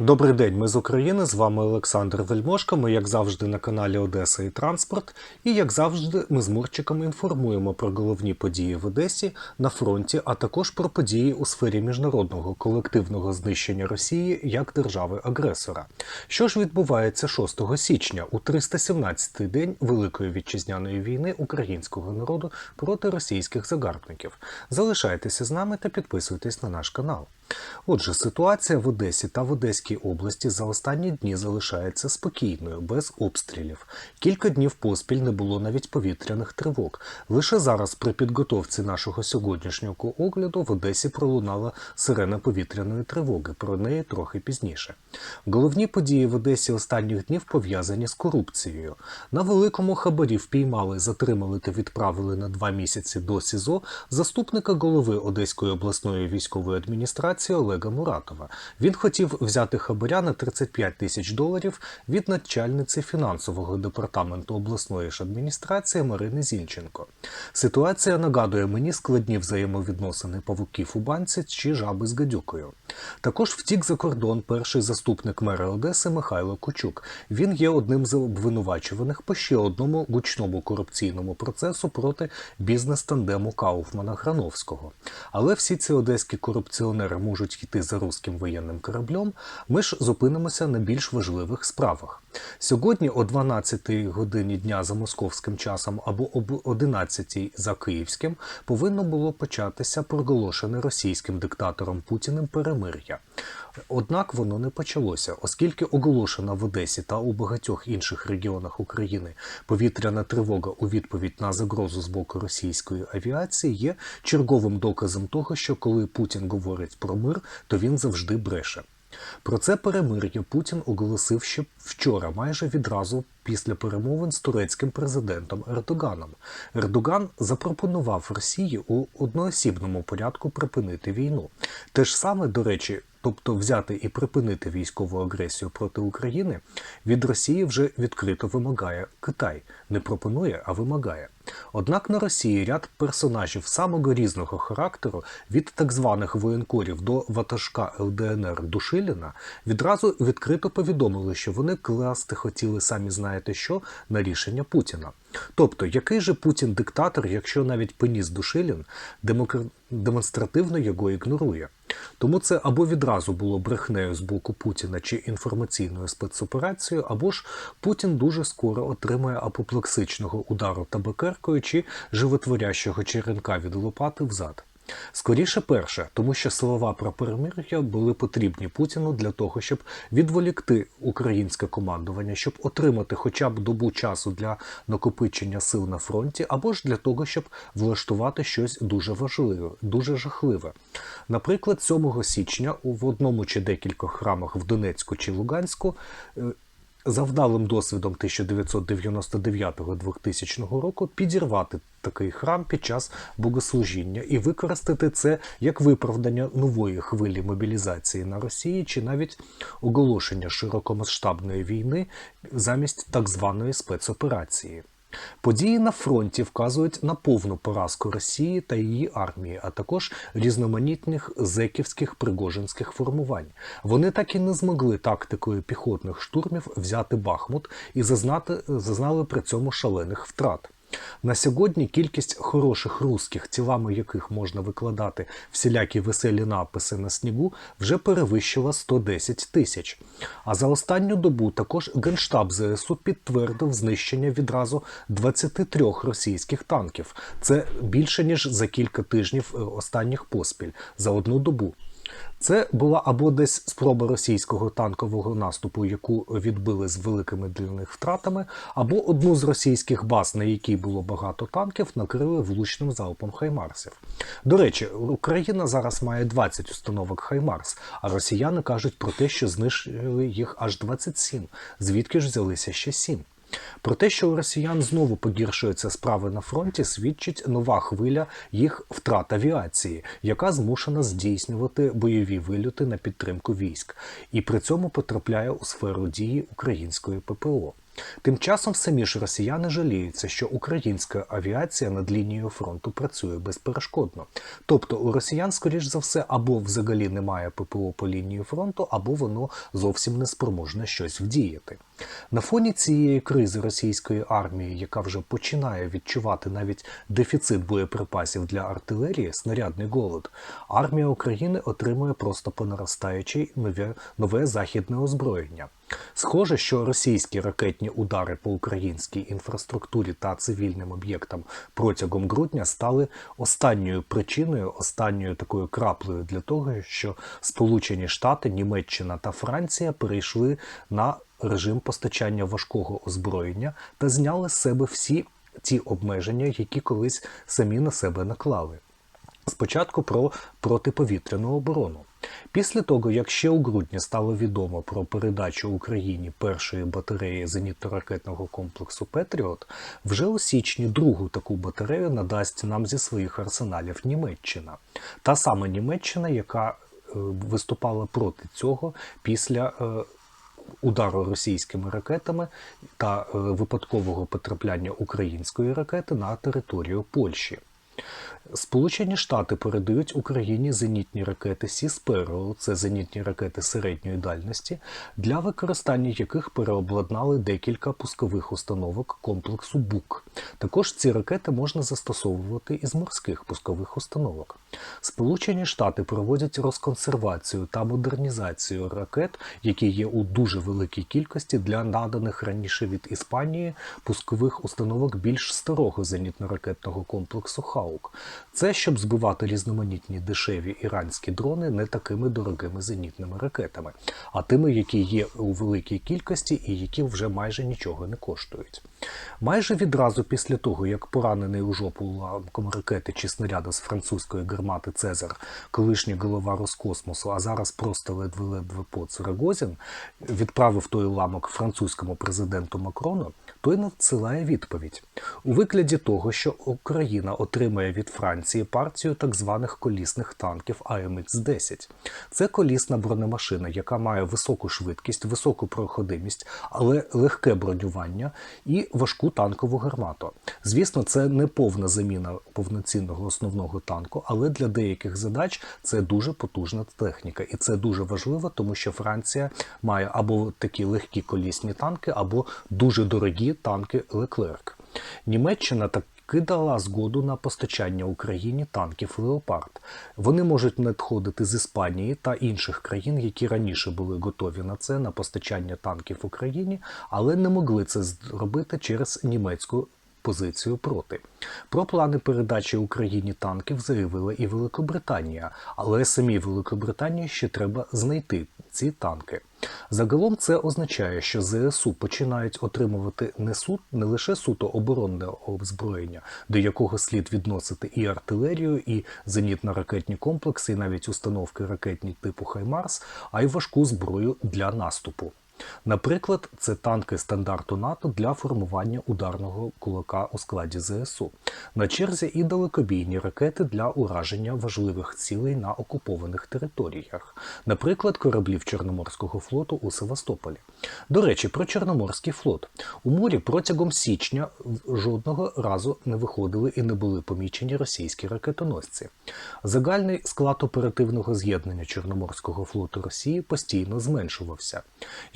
Добрий день, ми з України. З вами Олександр Вельмошко. Ми, як завжди, на каналі Одеса і Транспорт. І як завжди, ми з Мурчиком інформуємо про головні події в Одесі на фронті, а також про події у сфері міжнародного колективного знищення Росії як держави-агресора. Що ж відбувається 6 січня у 317-й день Великої вітчизняної війни українського народу проти російських загарбників? Залишайтеся з нами та підписуйтесь на наш канал. Отже, ситуація в Одесі та в Одеській області за останні дні залишається спокійною, без обстрілів. Кілька днів поспіль не було навіть повітряних тривог. Лише зараз, при підготовці нашого сьогоднішнього огляду, в Одесі пролунала сирена повітряної тривоги. Про неї трохи пізніше. Головні події в Одесі останніх днів пов'язані з корупцією. На великому хабарі впіймали, затримали та відправили на два місяці до СІЗО заступника голови Одеської обласної військової адміністрації Олега Муратова. Він хотів взяти хабаря на 35 тисяч доларів від начальниці фінансового департаменту обласної ж адміністрації Марини Зінченко. Ситуація нагадує мені складні взаємовідносини павуків у банці чи жаби з гадюкою. Також втік за кордон перший заступник мера Одеси Михайло Кучук. Він є одним з обвинувачуваних по ще одному гучному корупційному процесу проти бізнес-тандему Кауфмана Грановського. Але всі ці одеські корупціонери можуть йти за руським воєнним кораблем. Ми ж зупинимося на більш важливих справах. Сьогодні о 12 годині дня за московським часом або об 11 за київським повинно було початися проголошене російським диктатором Путіним перемир'я. Однак воно не почалося, оскільки оголошена в Одесі та у багатьох інших регіонах України повітряна тривога у відповідь на загрозу з боку російської авіації є черговим доказом того, що коли Путін говорить про мир, то він завжди бреше. Про це перемир'я Путін оголосив ще вчора, майже відразу після перемовин з турецьким президентом Ердоганом. Ердоган запропонував Росії у одноосібному порядку припинити війну. Те ж саме, до речі, тобто взяти і припинити військову агресію проти України, від Росії вже відкрито вимагає Китай. Не пропонує, а вимагає. Однак на Росії ряд персонажів самого різного характеру, від так званих воєнкорів до ватажка ЛДНР Душиліна, відразу відкрито повідомили, що вони класти хотіли самі знаєте що на рішення Путіна. Тобто, який же Путін диктатор, якщо навіть Пеніс Душилін демокр... демонстративно його ігнорує? Тому це або відразу було брехнею з боку Путіна чи інформаційною спецоперацією, або ж Путін дуже скоро отримає апоплексичного удару табакеркою чи животворящого черенка від лопати взад. Скоріше перше, тому що слова про перемир'я були потрібні Путіну для того, щоб відволікти українське командування, щоб отримати хоча б добу часу для накопичення сил на фронті, або ж для того, щоб влаштувати щось дуже важливе, дуже жахливе. Наприклад, 7 січня в одному чи декількох храмах в Донецьку чи Луганську. За вдалим досвідом 1999-2000 року підірвати такий храм під час богослужіння і використати це як виправдання нової хвилі мобілізації на Росії чи навіть оголошення широкомасштабної війни замість так званої спецоперації. Події на фронті вказують на повну поразку Росії та її армії, а також різноманітних зеківських пригожинських формувань. Вони так і не змогли тактикою піхотних штурмів взяти Бахмут і зазнати, зазнали при цьому шалених втрат. На сьогодні кількість хороших русських, тілами яких можна викладати всілякі веселі написи на снігу, вже перевищила 110 тисяч. А за останню добу також Генштаб ЗСУ підтвердив знищення відразу 23 російських танків. Це більше ніж за кілька тижнів е, останніх поспіль за одну добу. Це була або десь спроба російського танкового наступу, яку відбили з великими для втратами, або одну з російських баз, на якій було багато танків, накрили влучним залпом Хаймарсів. До речі, Україна зараз має 20 установок Хаймарс, а росіяни кажуть про те, що знищили їх аж 27. Звідки ж взялися ще 7? Про те, що у росіян знову погіршуються справи на фронті, свідчить нова хвиля їх втрат авіації, яка змушена здійснювати бойові вильоти на підтримку військ, і при цьому потрапляє у сферу дії української ППО. Тим часом самі ж росіяни жаліються, що українська авіація над лінією фронту працює безперешкодно. Тобто у росіян, скоріш за все, або взагалі немає ППО по лінії фронту, або воно зовсім не спроможне щось вдіяти. На фоні цієї кризи російської армії, яка вже починає відчувати навіть дефіцит боєприпасів для артилерії, снарядний голод, армія України отримує просто по наростаючій нове, нове західне озброєння. Схоже, що російські ракетні удари по українській інфраструктурі та цивільним об'єктам протягом грудня стали останньою причиною, останньою такою краплею для того, що Сполучені Штати, Німеччина та Франція перейшли на режим постачання важкого озброєння та зняли з себе всі ті обмеження, які колись самі на себе наклали. Спочатку про протиповітряну оборону. Після того, як ще у грудні стало відомо про передачу Україні першої батареї зенітно-ракетного комплексу Петріот, вже у січні другу таку батарею надасть нам зі своїх арсеналів Німеччина. Та сама Німеччина, яка е, виступала проти цього після. е, Удару російськими ракетами та е, випадкового потрапляння української ракети на територію Польщі. Сполучені Штати передають Україні зенітні ракети Сі-Сперо, це зенітні ракети середньої дальності, для використання яких переобладнали декілька пускових установок комплексу БУК. Також ці ракети можна застосовувати із морських пускових установок. Сполучені Штати проводять розконсервацію та модернізацію ракет, які є у дуже великій кількості для наданих раніше від Іспанії пускових установок більш старого зенітно-ракетного комплексу Хаук. Це щоб збивати різноманітні дешеві іранські дрони не такими дорогими зенітними ракетами, а тими, які є у великій кількості і які вже майже нічого не коштують. Майже відразу після того, як поранений у жопу уламком ракети чи снаряду з французької гармати Цезар, колишній голова Роскосмосу, а зараз просто ледве-ледве поц Рогозін, відправив той уламок французькому президенту Макрону, той надсилає відповідь у вигляді того, що Україна отримає від Франції партію так званих колісних танків АМХ-10. Це колісна бронемашина, яка має високу швидкість, високу проходимість, але легке бронювання і важку танкову гармату. Звісно, це не повна заміна повноцінного основного танку, але для деяких задач це дуже потужна техніка, і це дуже важливо, тому що Франція має або такі легкі колісні танки, або дуже дорогі танки Леклерк. Німеччина таки дала згоду на постачання Україні танків Леопард. Вони можуть надходити з Іспанії та інших країн, які раніше були готові на це на постачання танків Україні, але не могли це зробити через німецьку. Позицію проти про плани передачі Україні танків заявила і Великобританія, але самій Великобританії ще треба знайти ці танки. Загалом це означає, що ЗСУ починають отримувати не суд не лише суто оборонне озброєння, до якого слід відносити і артилерію, і зенітно-ракетні комплекси, і навіть установки ракетні типу Хаймарс, а й важку зброю для наступу. Наприклад, це танки стандарту НАТО для формування ударного кулака у складі ЗСУ. На черзі і далекобійні ракети для ураження важливих цілей на окупованих територіях, наприклад, кораблів Чорноморського флоту у Севастополі. До речі, про Чорноморський флот у морі протягом січня жодного разу не виходили і не були помічені російські ракетоносці. Загальний склад оперативного з'єднання Чорноморського флоту Росії постійно зменшувався.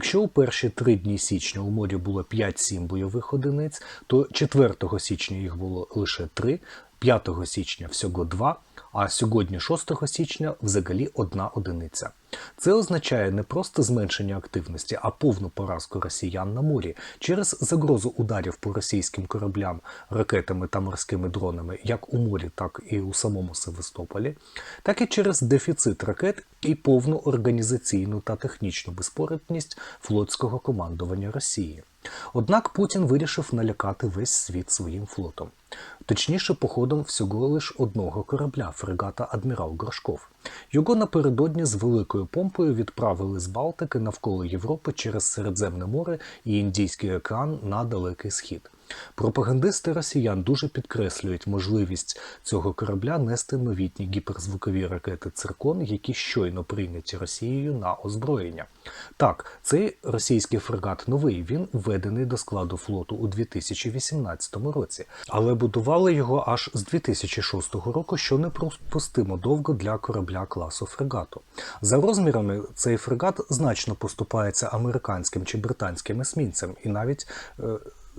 Якщо у перші три дні січня у морі було 5-7 бойових одиниць, то 4 січня їх було лише 3, 5 січня всього 2, а сьогодні, 6 січня, взагалі одна одиниця. Це означає не просто зменшення активності, а повну поразку росіян на морі через загрозу ударів по російським кораблям, ракетами та морськими дронами, як у морі, так і у самому Севастополі, так і через дефіцит ракет і повну організаційну та технічну безпорадність флотського командування Росії. Однак Путін вирішив налякати весь світ своїм флотом, точніше, походом всього лиш одного корабля фрегата Адмірал Грошков. Його напередодні з великою помпою відправили з Балтики навколо Європи через Середземне море і Індійський океан на Далекий Схід. Пропагандисти росіян дуже підкреслюють можливість цього корабля нести новітні гіперзвукові ракети Циркон, які щойно прийняті Росією на озброєння. Так, цей російський фрегат новий, він введений до складу флоту у 2018 році, але будували його аж з 2006 року, що неприпустимо довго для корабля класу фрегату. За розмірами цей фрегат значно поступається американським чи британським есмінцям і навіть е,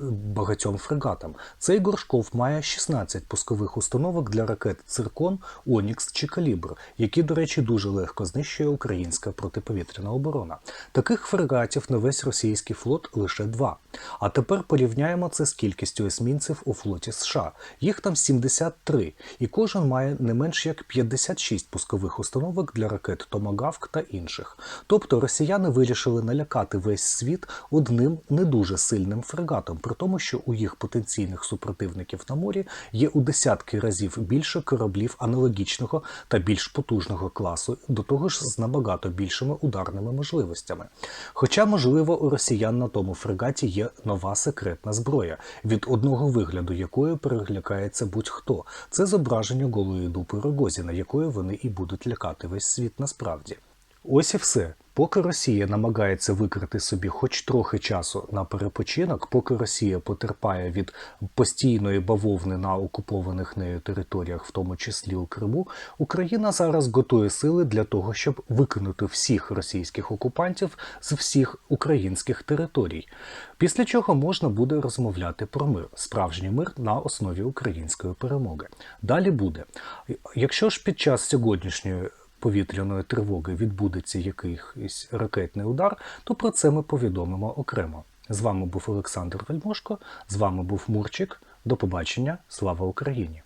багатьом фрегатам. Цей Горшков має 16 пускових установок для ракет Циркон, Онікс чи Калібр, які, до речі, дуже легко знищує українська протиповітряна оборона. Таких фрегатів на весь російський флот лише два. А тепер порівняємо це з кількістю есмінців у флоті США. Їх там 73, і кожен має не менш як 56 пускових установок для ракет Томагавк та інших. Тобто росіяни вирішили налякати весь світ одним не дуже сильним фрегатом, при тому, що у їх потенційних супротивників на морі є у десятки разів більше кораблів аналогічного та більш потужного класу, до того ж з набагато більшими ударними можливостями. Хоча, можливо, у росіян на тому фрегаті є нова секретна зброя, від одного вигляду якої переглякається будь-хто. Це зображення голої дупи Рогозіна, якою вони і будуть лякати весь світ насправді. Ось і все. Поки Росія намагається викрити собі хоч трохи часу на перепочинок, поки Росія потерпає від постійної бавовни на окупованих нею територіях, в тому числі у Криму, Україна зараз готує сили для того, щоб викинути всіх російських окупантів з всіх українських територій. Після чого можна буде розмовляти про мир, справжній мир на основі української перемоги. Далі буде. Якщо ж під час сьогоднішньої повітряної тривоги відбудеться якийсь ракетний удар, то про це ми повідомимо окремо. З вами був Олександр Вельмошко, з вами був Мурчик. До побачення. Слава Україні!